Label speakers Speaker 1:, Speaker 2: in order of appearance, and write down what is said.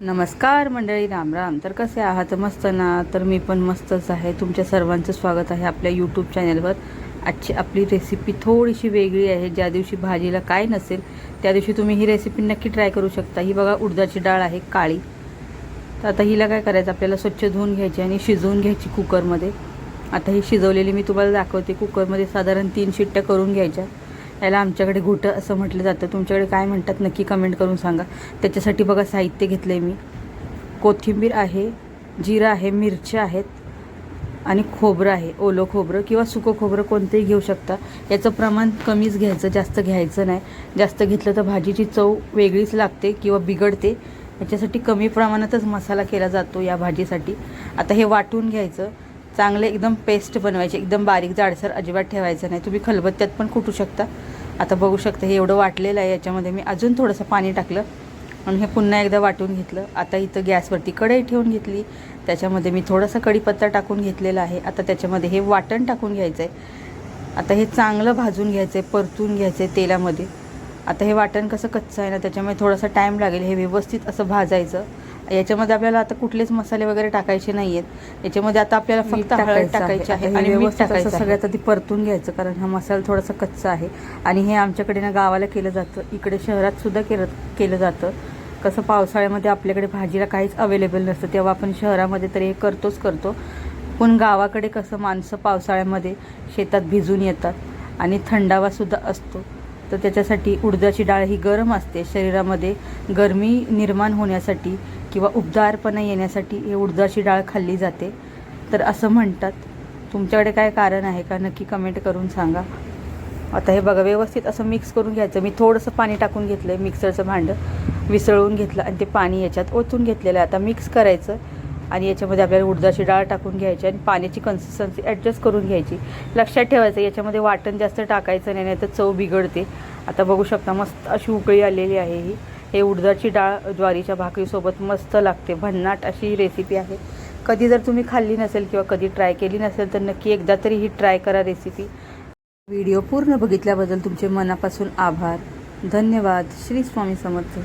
Speaker 1: नमस्कार मंडळी राम राम. तर कसे आहात? मस्त ना? तर मी पण मस्तच आहे. तुमच्या सर्वांचं स्वागत आहे आपल्या यूट्यूब चॅनलवर आजची आपली रेसिपी थोडीशी वेगळी आहे. ज्या दिवशी भाजीला काय नसेल त्या दिवशी तुम्ही ही रेसिपी नक्की ट्राय करू शकता. ही बघा उडदाची डाळ आहे काळी. तर आता हिला काय करायचं? आपल्याला स्वच्छ धुवून घ्यायची आणि शिजवून घ्यायची कुकरमध्ये आता ही शिजवलेली मी तुम्हाला दाखवते. कुकरमध्ये साधारण तीन शिट्ट्या करून घ्यायच्या. याला आमच्याकडे घोटं असं म्हटलं जातं. तुमच्याकडे काय म्हणतात नक्की कमेंट करून सांगा. त्याच्यासाठी बघा साहित्य घेतलं आहे मी. कोथिंबीर आहे जिरं आहे मिरच्या आहेत आणि खोबरं आहे ओलं खोबरं किंवा सुकं खोबरं कोणतंही घेऊ शकता. याचं प्रमाण कमीच घ्यायचं जास्त घ्यायचं नाही. जास्त घेतलं तर भाजीची चव वेगळीच लागते किंवा बिघडते. याच्यासाठी कमी प्रमाणातच मसाला केला जातो या भाजीसाठी. आता हे वाटून घ्यायचं. चांगले एकदम पेस्ट बनवायचे एकदम बारीक जाडसर अजिबात ठेवायचं नाही. तुम्ही खलबत्त्यात पण कुटू शकता. आता बघू शकता हे एवढं वाटलेलं आहे याच्यामध्ये मी अजून थोडंसं पाणी टाकलं आणि हे पुन्हा एकदा वाटून घेतलं. आता इथं गॅसवरती कढई ठेवून घेतली. त्याच्यामध्ये मी थोडासा कढीपत्ता टाकून घेतलेला आहे. आता त्याच्यामध्ये हे वाटण टाकून घ्यायचं आहे आता हे चांगलं भाजून घ्यायचं आहे परतून घ्यायचं आहे तेलामध्ये. आता हे वाटण कसं कच्चं आहे ना त्याच्यामुळे थोडासा टाईम लागेल. हे व्यवस्थित असं भाजायचं. याच्यामध्ये आपल्याला आता कुठलेच मसाले वगैरे टाकायचे नाही आहेत याच्यामध्ये आता आपल्याला फक्त हळद टाकायची आहे. आणि मीठ टाकायचं सगळ्यात आधी परतून घ्यायचं कारण हा मसाला थोडासा कच्चा आहे. आणि हे आमच्याकडे ना गावाला केलं जातं. इकडे शहरात सुद्धा केलं केलं जातं. कसं पावसाळ्यामध्ये आपल्याकडे भाजीला काहीच अवेलेबल नसतं. तेव्हा आपण शहरामध्ये तरी हे करतोच करतो. पण गावाकडे कसं माणसं पावसाळ्यामध्ये शेतात भिजून येतात आणि थंडावासुद्धा असतो. तर त्याच्यासाठी उडदाची डाळ ही गरम असते. शरीरामध्ये गरमी निर्माण होण्यासाठी किंवा उबदारपणा येण्यासाठी हे उडदाची डाळ खाल्ली जाते. तर असं म्हणतात. तुमच्याकडे काय कारण आहे का? नक्की कमेंट करून सांगा. आता हे बघा व्यवस्थित असं मिक्स करून घ्यायचं. मी थोडंसं पाणी टाकून घेतलं आहे मिक्सरचं भांडं विसळून घेतलं आणि ते पाणी याच्यात ओतून घेतलेलं आहे. आता मिक्स करायचं. आणि याच्यामध्ये आपल्याला उडदाची डाळ टाकून घ्यायची आणि पाण्याची कन्सिस्टन्सी ॲडजस्ट करून घ्यायची. लक्षात ठेवायचं याच्यामध्ये वाटण जास्त टाकायचं नाही नाही तर चव बिघडते. आता बघू शकता मस्त अशी उकळी आलेली आहे ही. हे उडदाची डाळ ज्वारीच्या भाकरीसोबत मस्त लागते. भन्नाट अशी रेसिपी आहे. कधी जर तुम्ही खाल्ली नसेल किंवा कधी ट्राय केली नसेल तर नक्की एकदा तरी ही ट्राय करा रेसिपी व्हिडिओ पूर्ण बघितल्याबद्दल तुमचे मनापासून आभार. धन्यवाद. श्री स्वामी समर्थ.